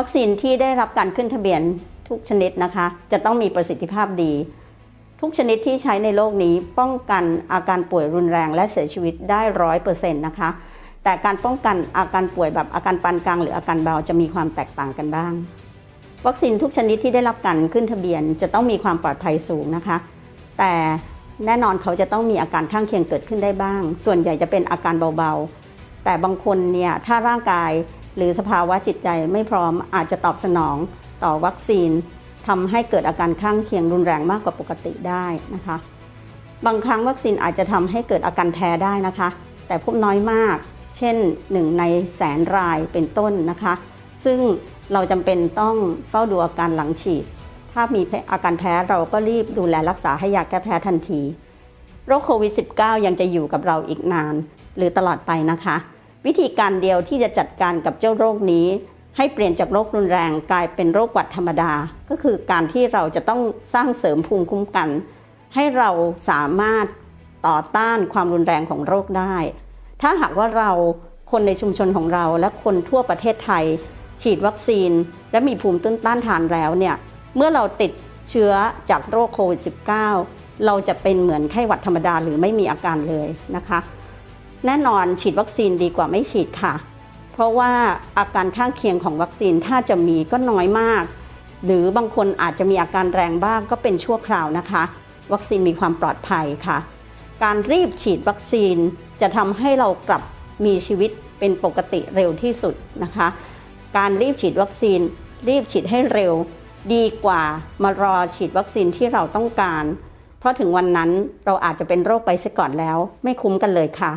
วัคซีนที่ได้รับการขึ้นทะเบียนทุกชนิดนะคะ จะต้องมีประสิทธิภาพดี ทุกชนิดที่ใช้ในโลกนี้ป้องกันอาการป่วยรุนแรงและเสียชีวิตได้ร้อยเปอร์เซ็นต์นะคะ แต่การป้องกันอาการป่วยแบบอาการปานกลางหรืออาการเบาจะมีความแตกต่างกันบ้าง วัคซีนทุกชนิดที่ได้รับการขึ้นทะเบียนจะต้องมีความปลอดภัยสูงนะคะ แต่แน่นอนเขาจะต้องมีอาการข้างเคียงเกิดขึ้นได้บ้าง ส่วนใหญ่จะเป็นอาการเบาๆ แต่บางคนเนี่ยถ้าร่างกาย หรือสภาวะจิตใจไม่พร้อมอาจจะตอบสนองต่อวัคซีนทำให้เกิดอาการข้างเคียงรุนแรงมากกว่าปกติได้นะคะ บางครั้งวัคซีนอาจจะทำให้เกิดอาการแพ้ได้นะคะ แต่พบน้อยมาก เช่นหนึ่งในแสนรายเป็นต้นนะคะ ซึ่งเราจำเป็นต้องเฝ้าดูอาการหลังฉีด ถ้ามีอาการแพ้เราก็รีบดูแลรักษาให้ยาแก้แพ้ทันที โรคโควิด -19 ยังจะอยู่กับเราอีกนาน หรือตลอดไปนะคะ วิธีการเดียวที่จะจัดการกับเจ้าโรคนี้ ให้เปลี่ยนจากโรครุนแรงกลายเป็นโรคหวัดธรรมดา ก็คือการที่เราจะต้องสร้างเสริมภูมิคุ้มกัน ให้เราสามารถต่อต้านความรุนแรงของโรคได้ ถ้าหากว่าเราคนในชุมชนของเราและคนทั่วประเทศไทย ฉีดวัคซีน และมีภูมิต้านทานแล้วเนี่ยเมื่อเราติดเชื้อจากโรคโควิด -19 เราจะเป็นเหมือนไข้หวัดธรรมดาหรือไม่มีอาการเลยนะคะ แน่นอนฉีดวัคซีนดีกว่าไม่ฉีดค่ะ เพราะว่าอาการข้างเคียงของวัคซีนถ้าจะมีก็น้อยมาก หรือบางคนอาจจะมีอาการแรงบ้างก็เป็นชั่วคราวนะคะ วัคซีนมีความปลอดภัยค่ะ การรีบฉีดวัคซีนจะทำให้เรากลับมีชีวิตเป็นปกติเร็วที่สุดนะคะ การรีบฉีดวัคซีน รีบฉีดให้เร็ว ดีกว่ามารอฉีดวัคซีนที่เราต้องการ เพราะถึงวันนั้นเราอาจจะเป็นโรคไปซะก่อนแล้ว ไม่คุ้มกันเลยค่ะ